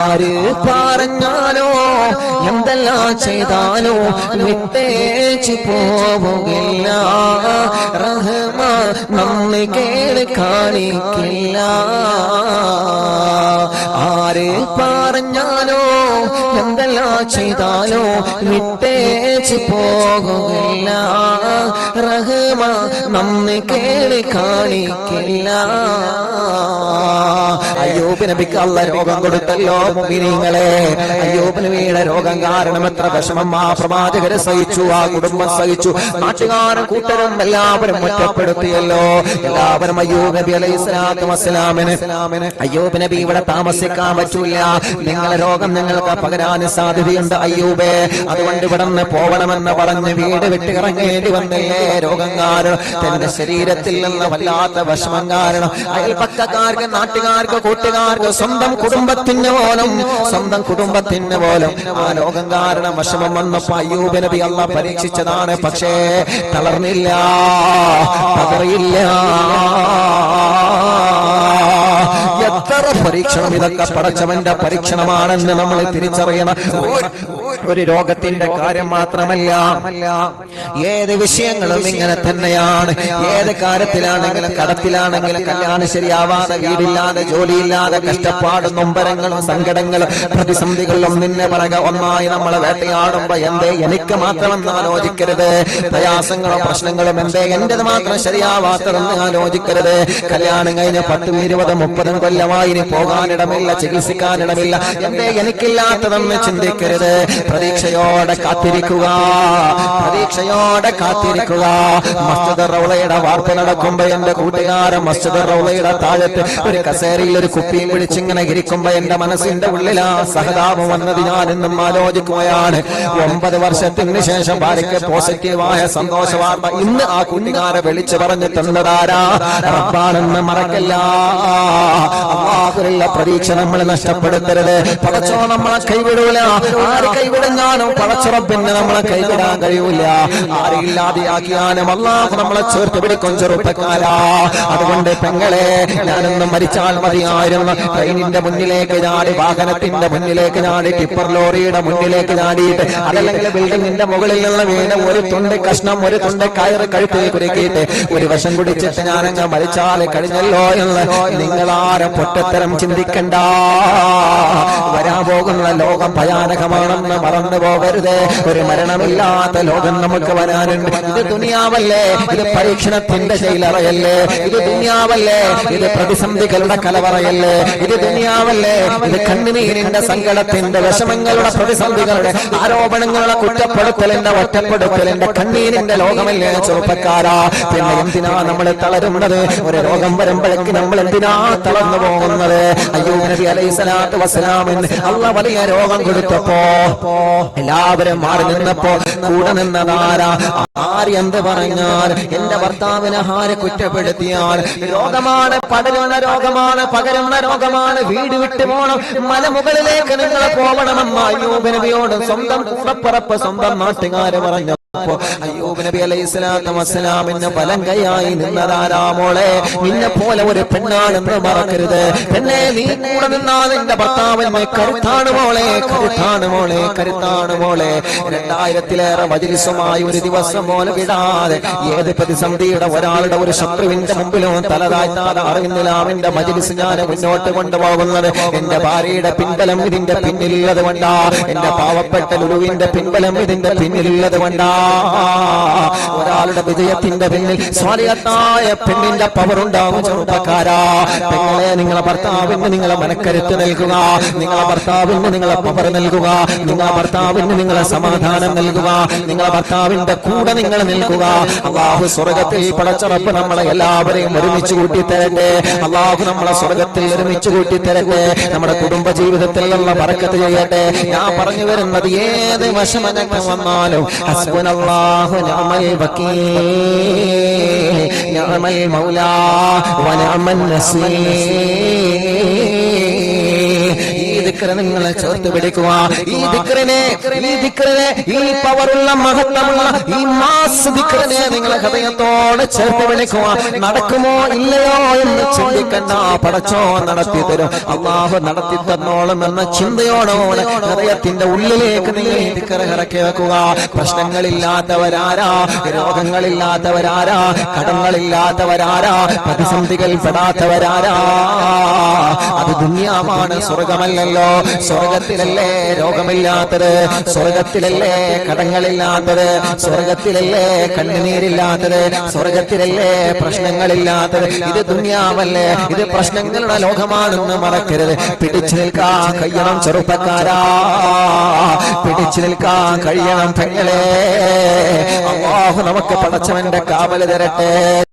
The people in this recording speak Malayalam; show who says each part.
Speaker 1: ആര് പറഞ്ഞാലോ എന്തെല്ലാം ചെയ്താലോ വിട്ടേച്ചു പോവുകില്ല റഹ്മ നന്ദി കേട് കാണിക്കില്ല. ആര് പറഞ്ഞാലോ എന്തെല്ലാം ചെയ്താലോ വിട്ടേച്ചു പോകുകില്ല റഹ്മ നന്ദി കേളി കാണിക്കില്ല. അയ്യൂബ് നബിക്ക് രോഗം കൊടുത്തല്ലോ മുമിനിങ്ങളെ അയ്യൂബ് നബിയുടെ രോഗം കാരണം എത്ര വിഷമം. ആ പ്രവാചകരെ സഹിച്ചു ആ കുടുംബം സഹിച്ചു. നാട്ടുകാരും കൂട്ടരും എല്ലാവരും ഒറ്റപ്പെടുത്തിയല്ലോ. എല്ലാവരും അയ്യൂബ് നബി അലൈഹി സ്വലാത്തു വസ്സലാമിന്. അയ്യൂബ് നബി ഇവിടെ താമസിക്കാൻ പറ്റൂല. നിങ്ങളെ രോഗം നിങ്ങൾക്ക് പകരാൻ സാധ്യതയുണ്ട് അയ്യൂബേ. അതുകൊണ്ട് ഇവിടെ നിന്ന് പോകണമെന്ന് പറഞ്ഞ് വീട് വിട്ടിറങ്ങേണ്ടി വന്നില്ലേ? രോഗം കാരണം തന്റെ ശരീരത്തിൽ നിന്ന് വല്ലാത്ത വിഷമം കാരണം അയൽപക്കക്കാർക്ക് നാട്ടുകാർക്ക് കൂട്ടുകാർക്ക് സ്വന്തം കുടുംബത്തിന് പോലും സ്വന്തം കുടുംബത്തിന് പോലും ആ ലോകം കാരണം വിഷമം വന്നപ്പോ അയ്യൂബ് നബി അല്ല പരീക്ഷിച്ചതാണ്. പക്ഷേ തളർന്നില്ല പതറിയില്ല. എത്ര പരീക്ഷണം ഇതൊക്കെ പടച്ചവന്റെ പരീക്ഷണമാണെന്ന് നമ്മൾ തിരിച്ചറിയണം. ഒരു- രോഗത്തിന്റെ കാര്യം മാത്രമല്ല. ഏത് വിഷയങ്ങളും ഇങ്ങനെ തന്നെയാണ്. ഏത് കാര്യത്തിലാണെങ്കിലും കടത്തിലാണെങ്കിലും കല്യാണം ശരിയാവാതെ വീടില്ലാതെ ജോലിയില്ലാതെ കഷ്ടപ്പാടും നൊമ്പരങ്ങളും സങ്കടങ്ങളും പ്രതിസന്ധികളും നിന്നെ പറക ഒന്നായി നമ്മളെ വേട്ടയാടുമ്പോ എന്തേ എനിക്ക് മാത്രമെന്ന് ആലോചിക്കരുത്. പ്രയാസങ്ങളും പ്രശ്നങ്ങളും എന്തേ എന്റേത് മാത്രം ശരിയാവാത്തതെന്ന് ആലോചിക്കരുത്. കല്യാണം കഴിഞ്ഞ പത്തും ഇരുപതും മുപ്പതും കൊല്ലമായി ഇനി പോകാനിടമില്ല ചികിത്സിക്കാനിടമില്ല. എന്തേ എനിക്കില്ലാത്തതെന്ന് ചിന്തിക്കരുത്. പ്രതീക്ഷയോടെ കാത്തിരിക്കുക. പ്രതീക്ഷയോടെ കാത്തിരിക്കുക. മസ്ജിദ് റൗളയുടെ വാർത്ത നടക്കുമ്പോ എന്റെ കൂട്ടുകാരൻ മസ്ജിദ് റൗളയുടെ താഴത്ത് ഒരു കസേരയിൽ ഒരു കുപ്പിയും പിടിച്ചിങ്ങനെ ഇരിക്കുമ്പോ എന്റെ മനസ്സിന്റെ ഉള്ളിൽ ആ സഹതാപം വന്നത് ഞാൻ എന്നും ആലോചിക്കുകയാണ്. ഒമ്പത് വർഷത്തിന് ശേഷം ഭാര്യയ്ക്ക് പോസിറ്റീവായ സന്തോഷ വാർത്ത ഇന്ന് ആ കൂട്ടുകാരെ വിളിച്ചു പറഞ്ഞു തന്നതാരാ? റബ്ബാണെന്ന് മറക്കല്ല. അള്ളാഹുലുള്ള പ്രതീക്ഷ നമ്മൾ നഷ്ടപ്പെടുത്തരുത്. പടച്ചോ നമ്മളെ കൈവിടൂല. ആര് കൈവിടുന്നാലും പടച്ചുറപ്പിന് നമ്മളെ കൈവിടാൻ കഴിയൂല. ആരെയില്ലാതെയാക്കിയാലും അള്ളാഹു നമ്മളെ ചേർത്ത് പിടിക്കും ചെറുപ്പക്കാരാ. അതുകൊണ്ട് പെങ്ങളെ ഞാനൊന്നും മരിച്ചാൽ മതിയായിരുന്നു. ട്രെയിനിന്റെ മുന്നിലേക്ക് ചാടി വാഹനത്തിന്റെ മുന്നിലേക്ക് ചാടി ടിപ്പർ ലോറിയുടെ മുന്നിലേക്ക് ചാടിയിട്ട് അതല്ലെങ്കിൽ ബിൽഡിങ്ങിന്റെ മുകളിൽ നിന്ന് വീണ് ഒരു തുണ്ട് കഷ്ണം ഒരു തുണ്ട് കയറ് കഴുത്തിൽ കുരുക്കിയിട്ട് ഒരു വശം കുടിച്ചിട്ട് ഞാനങ്ങ് മരിച്ചാൽ കഴിഞ്ഞല്ലോ എന്ന് നിങ്ങളാരും പൊട്ടത്തരം ചിന്തിക്കണ്ട. വരാൻ പോകുന്ന ലോകം ഭയാനകമാണെന്ന് മറന്നു പോകരുത്. ഒരു മരണമില്ലാത്ത ലോകം നമുക്ക് വരാനുണ്ട്. ഇത് ദുനിയാവല്ലേ? ഇത് പരീക്ഷണത്തിന്റെ ശൈലറയല്ലേ? ഇത് ദുനിയാവല്ലേ? ഇത് പ്രതിസന്ധികളുടെ കലവറയല്ലേ? ഇത് ദുനിയാവല്ലേ? ഇത് കണ്ണുനീരിന്റെ സങ്കടത്തിന്റെ വിഷമങ്ങളുടെ പ്രതിസന്ധികളുടെ ആരോപണങ്ങളുടെ കുറ്റപ്പെടുത്തലിന്റെ ഒറ്റപ്പെടുത്തലിന്റെ കണ്ണീരിന്റെ ലോകമല്ലേ ചെറുപ്പക്കാരാ? പിന്നെ എന്തിനാ നമ്മൾ തളരുന്നത്? ഒരു രോഗം വരുമ്പോഴേക്ക് നമ്മൾ എന്തിനാ തളർന്നു പോകുന്നത്? അയ്യോ നബി അലൈഹി സ്വലാത്തു വസ്സലാമിന് അള്ള വലിയ രോഗം കൊടുത്തപ്പോ എല്ലാവരും മാറി നിന്നപ്പോ കൂടെ നിന്നതാരാ? ആര് എന്ത് പറഞ്ഞാൽ? എന്റെ ഭർത്താവിനെ ആരെ കുറ്റപ്പെടുത്തിയാൽ? രോഗമാണ് പടരുന്ന രോഗമാണ് പകരുന്ന രോഗമാണ്. വീട് വിട്ടു പോകണം മലമുകളിലേക്ക് നിങ്ങൾ പോകണമെന്ന് അയ്യൂബ് നബിയോട് സ്വന്തം പുറപ്പുറപ്പ് സ്വന്തം നാട്ടുകാര് പറഞ്ഞു അയ്യൂബ് നബി അലൈഹി സ്വലാത്തു വസ്സലാമിന് ഫലം കൈയായി നിന്നതാരാ മോളെ? നിന്നെ പോലെ ഒരു പെണ്ണാണെന്ന് മറക്കരുത്. പെണ്ണെ നീ കൂടെ നിന്നാൽ നിന്റെ ഭർത്താവിന് കരുത്താണ് മോളെ കരുത്താണ് മോളെ കരുത്താണ് മോളെ. രണ്ടായിരത്തിലേറെ മജിലിസുമായി ഒരു ദിവസം പോലെ വിടാതെ ഏത് പ്രതിസന്ധിയുടെ ഒരാളുടെ ഒരു ശത്രുവിന്റെ മുമ്പിലും തലതാഴ്ത്താതെ അറിയുന്നില്ല അവന്റെ മജിലിസ് ഞാൻ മുന്നോട്ട് കൊണ്ടുപോകുന്നത്. എന്റെ ഭാര്യയുടെ പിൻബലം ഇതിന്റെ പിന്നിലുള്ളത് കൊണ്ടാ. എന്റെ പാവപ്പെട്ട ലുലുവിന്റെ പിൻബലം ഇതിന്റെ പിന്നിലുള്ളത് കൊണ്ടാ. ഒരാളുടെ വിജയത്തിന്റെ പിന്നിൽ സ്വാലിഹത്തായ പെണ്ണിന്റെ പവർ ഉണ്ടാവും ചെറുപ്പക്കാരാ. പെങ്ങളെ നിങ്ങളെ ഭർത്താവിന് നിങ്ങളെ മനക്കരുത്ത് നൽകുക. നിങ്ങളെ ഭർത്താവിന് നിങ്ങളെ പവർ നൽകുക. നിങ്ങളെ ഭർത്താവിന് നിങ്ങൾ സമാധാനം നൽകുക. നിങ്ങളെ ഭർത്താവിന്റെ കൂടെ നിങ്ങൾ നിൽക്കുക. അള്ളാഹു സ്വർഗത്തിൽ പടച്ചറപ്പ് നമ്മളെ എല്ലാവരെയും ഒരുമിച്ച് കൂട്ടി തരട്ടെ അള്ളാഹു നമ്മളെ സ്വർഗത്തിൽ ഒരുമിച്ച് കൂട്ടി തരട്ടെ നമ്മുടെ കുടുംബ ജീവിതത്തിൽ ജീവിതത്തിലുള്ള പറക്കത്ത് ചെയ്യട്ടെ. ഞാൻ പറഞ്ഞു വരുന്നത് ഏത് വശമനക്കം വന്നാലും ഹസ്ബുനല്ലാഹു മൗലാ വനിഅമൻ നസീർ. ദിക്കറ് നിങ്ങൾ ചേർത്ത് പിടിക്കുക. ഈ ദിക്കറിനെ ഈ ദിക്കറിനെ ഈ പവറുള്ള മഹത്വമുള്ള ഈ മാസ് ദിക്കറിനെ നിങ്ങളെ ഹൃദയത്തോട് ചേർത്ത് വിളിക്കുക നടക്കുമോ ഇല്ലയോ എന്ന് ചിന്തിക്കണ്ട പടച്ചോ നടത്തി തരും. അള്ളാഹു നടത്തി തന്നോളും എന്ന ചിന്തയോടോടെ ഹൃദയത്തിന്റെ ഉള്ളിലേക്ക് നിങ്ങൾ ദിക്കറ് ഇറക്കി വെക്കുക. പ്രശ്നങ്ങളില്ലാത്തവരാരാ? രോഗങ്ങളില്ലാത്തവരാരാ? കടങ്ങളില്ലാത്തവരാരാ? പ്രതിസന്ധികൾ പെടാത്തവരാരാ അത് ദുന്യാവാണ്. സ്വർഗമല്ലല്ലോ. സ്വർഗത്തിലല്ലേ രോഗമില്ലാത്തത്? സ്വർഗത്തിലല്ലേ കടങ്ങളില്ലാത്തത്? സ്വർഗത്തിലല്ലേ കണ്ണുനീരില്ലാത്തത്? സ്വർഗത്തിലല്ലേ പ്രശ്നങ്ങളില്ലാത്തത്? ഇത് ദുന്യാവല്ലേ? ഇത് പ്രശ്നങ്ങളുടെ ലോകമാണെന്ന് മറക്കരുത്. പിടിച്ചു നിൽക്കാൻ കഴിയണം ചെറുപ്പക്കാരാ. പിടിച്ചു നിൽക്കാൻ കഴിയണം പെങ്ങളെ. അള്ളാഹു നമുക്ക് പടച്ചവന്റെ കാവൽ തരട്ടെ.